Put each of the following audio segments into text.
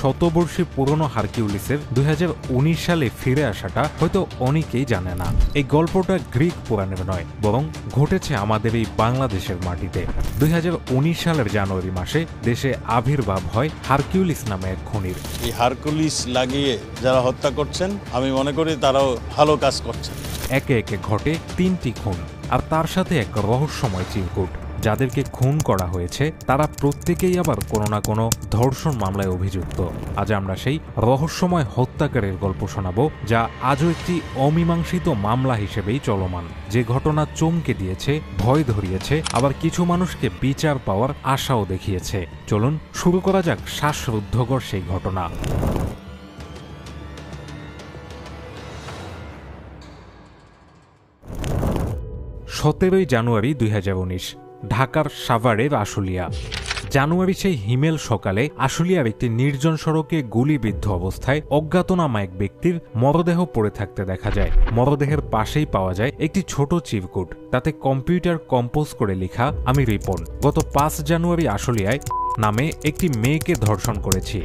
শতবর্ষী পুরনো হারকিউলিসের দু হাজার উনিশ সালে ফিরে আসাটা হয়তো অনেকেই জানে না। এই গল্পটা গ্রিক পুরাণের নয় বরং ঘটেছে আমাদের এই বাংলাদেশের মাটিতে। দু হাজার উনিশ সালের জানুয়ারি মাসে দেশে আবির্ভাব হয় হারকিউলিস নামে এক খনির। এই হারকুলিস লাগিয়ে যারা হত্যা করছেন আমি মনে করি তারাও ভালো কাজ করছেন। একে একে ঘটে তিনটি খুন আর তার সাথে এক রহস্যময় চিরকুট। যাদেরকে খুন করা হয়েছে, তারা প্রত্যেকেই আবার কোনো না কোনো ধর্ষণ মামলায় অভিযুক্ত। আজ আমরা সেই রহস্যময় হত্যাকারের গল্প শোনাবো, যা আজও একটি অমীমাংসিত মামলা হিসেবেই চলমান। যে ঘটনা চমকে দিয়েছে, ভয় ধরিয়েছে, আবার কিছু মানুষকে বিচার পাওয়ার আশাও দেখিয়েছে। চলুন শুরু করা যাক শ্বাসরুদ্ধকর সেই ঘটনা। সতেরোই জানুয়ারি দুই হাজার উনিশ ঢাকার সাভারের আশুলিয়া। জানুয়ারি সেই হিমেল সকালে আশুলিয়ার একটি নির্জন সড়কে গুলিবিদ্ধ অবস্থায় অজ্ঞাতনামা এক ব্যক্তির মরদেহ পড়ে থাকতে দেখা যায়। মরদেহের পাশেই পাওয়া যায় একটি ছোট চিরকুট। তাতে কম্পিউটার কম্পোজ করে লেখা, আমি রিপন। গত পাঁচ জানুয়ারি আশুলিয়ায় নামে একটি মেয়েকে ধর্ষণ করেছি।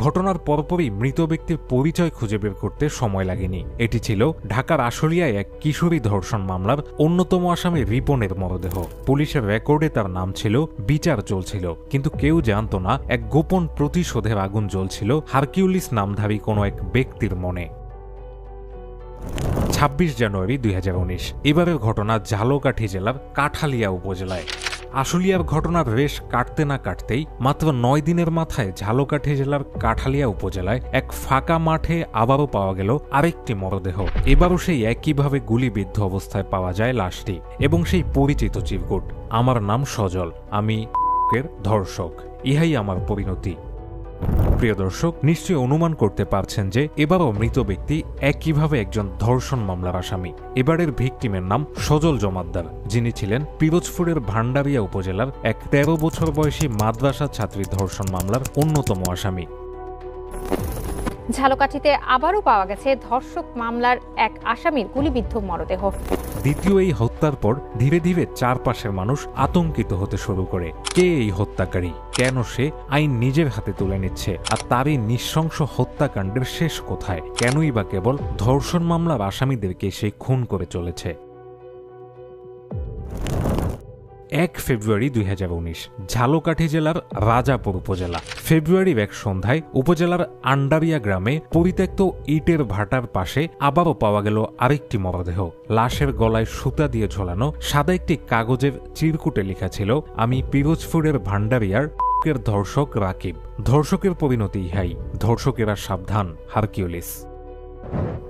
ঘটনার পরপরই মৃত ব্যক্তির পরিচয় খুঁজে বের করতে সময় লাগেনি। এটি ছিল ঢাকার আশুলিয়ায় এক কিশোরী ধর্ষণ মামলার অন্যতম আসামি রিপনের মরদেহ। পুলিশের রেকর্ডে তার নাম ছিল, বিচার চলছিল। কিন্তু কেউ জানত না, এক গোপন প্রতিশোধের আগুন জ্বলছিল হারকিউলিস নামধারী কোনো এক ব্যক্তির মনে। ছাব্বিশ জানুয়ারি দুই হাজার উনিশ, এবারের ঘটনা ঝালকাঠি জেলার কাঠালিয়া উপজেলায়। আশুলিয়ার ঘটনার রেশ কাটতে না কাটতেই মাত্র নয় দিনের মাথায় ঝালকাঠি জেলার কাঠালিয়া উপজেলায় এক ফাঁকা মাঠে আবারও পাওয়া গেল আরেকটি মরদেহ। এবারও সেই একইভাবে গুলিবিদ্ধ অবস্থায় পাওয়া যায় লাশটি এবং সেই পরিচিত চিরকুট আমার নাম সজল, আমি ধর্ষক। ইহাই আমার পরিণতি। প্রিয় দর্শক, নিশ্চয়ই অনুমান করতে পারছেন যে এবারও মৃত ব্যক্তি একইভাবে একজন ধর্ষণ মামলার আসামি। এবারের ভিকটিমের নাম সজল জমাদ্দার। যিনি ছিলেন পিরোজপুরের ভান্ডারিয়া উপজেলার এক তেরো বছর বয়সী মাদ্রাসা ছাত্রী ধর্ষণ মামলার অন্যতম আসামি। ঝালকাঠিতে আবারও পাওয়া গেছে ধর্ষক মামলার এক আসামির গুলিবিদ্ধ মরদেহ। দ্বিতীয় এই হত্যার পর ধীরে ধীরে চারপাশের মানুষ আতঙ্কিত হতে শুরু করে। কে এই হত্যাকারী? কেন সে? আইন নিজের হাতে তুলে নিচ্ছে। আর তারই নৃশংস হত্যাকাণ্ডের শেষ কোথায়? কেনই বা কেবল ধর্ষণ মামলার আসামিদেরকে সে খুন করে চলেছে? এক ফেব্রুয়ারি দুই হাজার উনিশ, ঝালকাঠি জেলার রাজাপুর উপজেলা। ফেব্রুয়ারির এক সন্ধ্যায় উপজেলার আন্ডারিয়া গ্রামে পরিত্যক্ত ইটের ভাটার পাশে আবারও পাওয়া গেল আরেকটি মরদেহ। লাশের গলায় সুতা দিয়ে ঝোলানো সাদা একটি কাগজের চিরকুটে লেখা ছিল, আমি পিরোজপুরের ভান্ডারিয়ার ধর্ষক রাকিব। ধর্ষকের পরিণতি ইহাই। ধর্ষকেরা সাবধান, হারকিউলিস।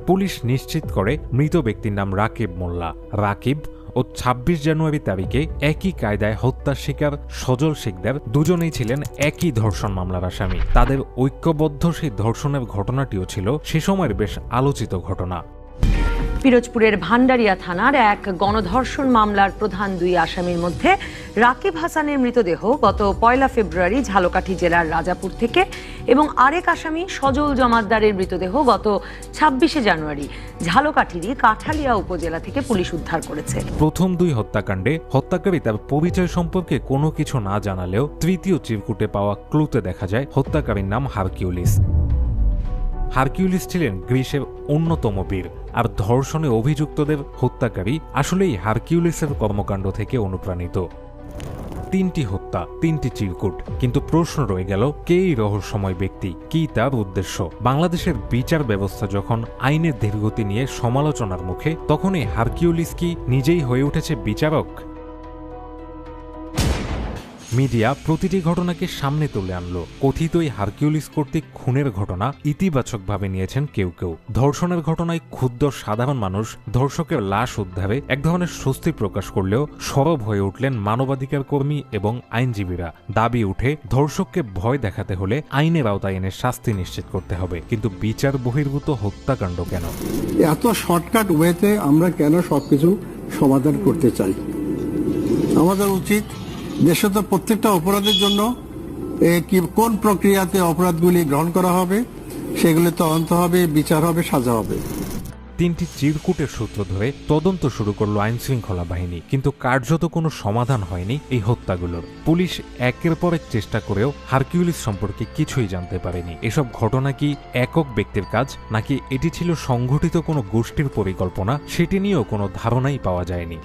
পুলিশ নিশ্চিত করে মৃত ব্যক্তির নাম রাকিব মোল্লা। রাকিব ও ২৬ জানুয়ারি তারিখে একই কায়দায় হত্যার শিকার সজল শিকদার দুজনেই ছিলেন একই ধর্ষণ মামলার আসামি। তাদের ঐক্যবদ্ধ সেই ধর্ষণের ঘটনাটিও ছিল সে সময়ের বেশ আলোচিত ঘটনা। পিরোজপুরের ভান্ডারিয়া থানার এক গণধর্ষণ মামলার প্রধান দুই আসামির মধ্যে রাকিব হাসানের মৃতদেহ গত পয়লা ফেব্রুয়ারি ঝালকাঠি জেলার রাজাপুর থেকে এবং আরেক আসামি সজল জমাদ্দারের মৃতদেহ গত ছাব্বিশে জানুয়ারি ঝালকাঠিরই কাঠালিয়া উপজেলা থেকে পুলিশ উদ্ধার করেছে। প্রথম দুই হত্যাকাণ্ডে হত্যাকারী তার পরিচয় সম্পর্কে কোনো কিছু না জানালেও তৃতীয় চিরকুটে পাওয়া ক্লুতে দেখা যায় হত্যাকারীর নাম হারকিউলিস। হারকিউলিস ছিলেন গ্রিসের অন্যতম বীর, আর ধর্ষণে অভিযুক্তদের হত্যাকারী আসলেই হারকিউলিসের কর্মকাণ্ড থেকে অনুপ্রাণিত। তিনটি হত্যা, তিনটি চিরকুট, কিন্তু প্রশ্ন রয়ে গেল, কে এই রহস্যময় ব্যক্তি, কি তার উদ্দেশ্য? বাংলাদেশের বিচার ব্যবস্থা যখন আইনের ধীরগতি নিয়ে সমালোচনার মুখে, তখনই হারকিউলিস কি নিজেই হয়ে উঠেছে বিচারক? মিডিয়া প্রতিটি ঘটনাকে সামনে তুলে আনলো। কথিত এই হারকিউলিস কর্তৃক খুনের ঘটনা ইতিবাচকভাবে নিয়েছেন কেউ কেউ। ধর্ষণের ঘটনায় ক্ষুদ্র সাধারণ মানুষ ধর্ষকের লাশ উদ্ধারে এক ধরনের স্বস্তি প্রকাশ করলেও সরব হয়ে উঠলেন মানবাধিকার কর্মী এবং আইনজীবীরা। দাবি উঠে, ধর্ষককে ভয় দেখাতে হলে আইনের আওতায় এনে শাস্তি নিশ্চিত করতে হবে। কিন্তু বিচার বহির্ভূত হত্যাকাণ্ড কেন? এত শর্টকাট ওয়েতে আমরা কেন সবকিছু সমাধান করতে চাই? আমাদের উচিত দেশে তো প্রত্যেকটা অপরাধের জন্য কি, কোন প্রক্রিয়াতে অপরাধগুলি গ্রহণ করা হবে, সেগুলি তদন্ত হবে, বিচার হবে, সাজা হবে। তিনটি চিরকুটের সূত্র ধরে তদন্ত শুরু করল আইন শৃঙ্খলা বাহিনী, কিন্তু কার্যত কোনো সমাধান হয়নি এই হত্যাগুলোর। পুলিশ একের পর এক চেষ্টা করেও হারকিউলিস সম্পর্কে কিছুই জানতে পারেনি। এসব ঘটনা কি একক ব্যক্তির কাজ, নাকি এটি ছিল সংঘটিত কোনো গোষ্ঠীর পরিকল্পনা, সেটি নিয়েও কোনো ধারণাই পাওয়া যায়নি।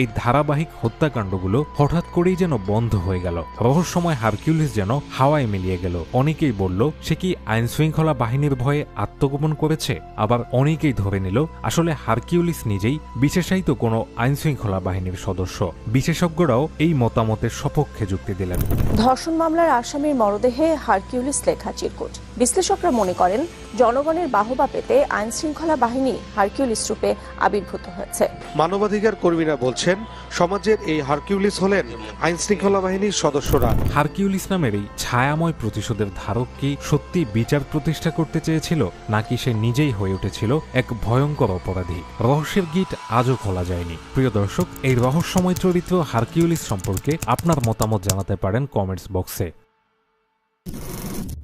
এই ধারাবাহিক হত্যাকাণ্ডগুলো হঠাৎ করেই যেন বন্ধ হয়ে গেল। রহস্যময় হারকিউলিস যেন হাওয়ায় মিলিয়ে গেল। অনেকেই বলল সে কি আইন শৃঙ্খলা বাহিনীর ভয়ে আত্মগোপন করেছে? আবার অনেকেই ধরে নিল আসলে হারকিউলিস নিজেই বিশেষায়িত কোনো আইন শৃঙ্খলা বাহিনীর সদস্য। বিশেষজ্ঞরাও এই মতামতের সপক্ষে যুক্তি দিলেন। ধর্ষণ মামলার আসামির মরদেহে হারকিউলিস লেখা চিরকুট। বিশ্লেষকরা মনে করেন জনগণের বাহবা পেতে আইন শৃঙ্খলা বাহিনী হারকিউলিস রূপে আবির্ভূত হয়েছে। মানবাধিকার কর্মীরা বলছেন, সমাজের এই হারকিউলিস হলেন আইন শৃঙ্খলা বাহিনীর সদস্যরা। হারকিউলিস নামের এই ছায়াময় প্রতিশোধের ধারক কি সত্যি বিচার প্রতিষ্ঠা করতে চেয়েছিল, নাকি সে নিজেই হয়ে উঠেছিল এক ভয়ঙ্কর অপরাধী? রহস্যের গিট আজও খোলা যায়নি। প্রিয় দর্শক, এই রহস্যময় চরিত্র হারকিউলিস সম্পর্কে আপনার মতামত জানাতে পারেন কমেন্টস বক্সে।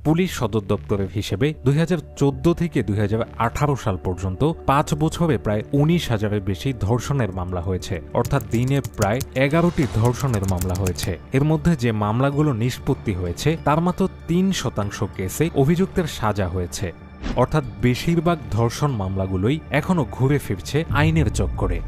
পুলিশ সদর দপ্তরের হিসেবে দুই হাজার চোদ্দ থেকে দুই হাজার আঠারো সাল পর্যন্ত পাঁচ বছরে প্রায় উনিশ হাজারের বেশি ধর্ষণের মামলা হয়েছে। অর্থাৎ দিনে প্রায় এগারোটি ধর্ষণের মামলা হয়েছে। এর মধ্যে যে মামলাগুলো নিষ্পত্তি হয়েছে, তার মাত্র তিন শতাংশ কেসে অভিযুক্তের সাজা হয়েছে। অর্থাৎ বেশিরভাগ ধর্ষণ মামলাগুলোই এখনও ঘুরে ফিরছে আইনের চক্করে।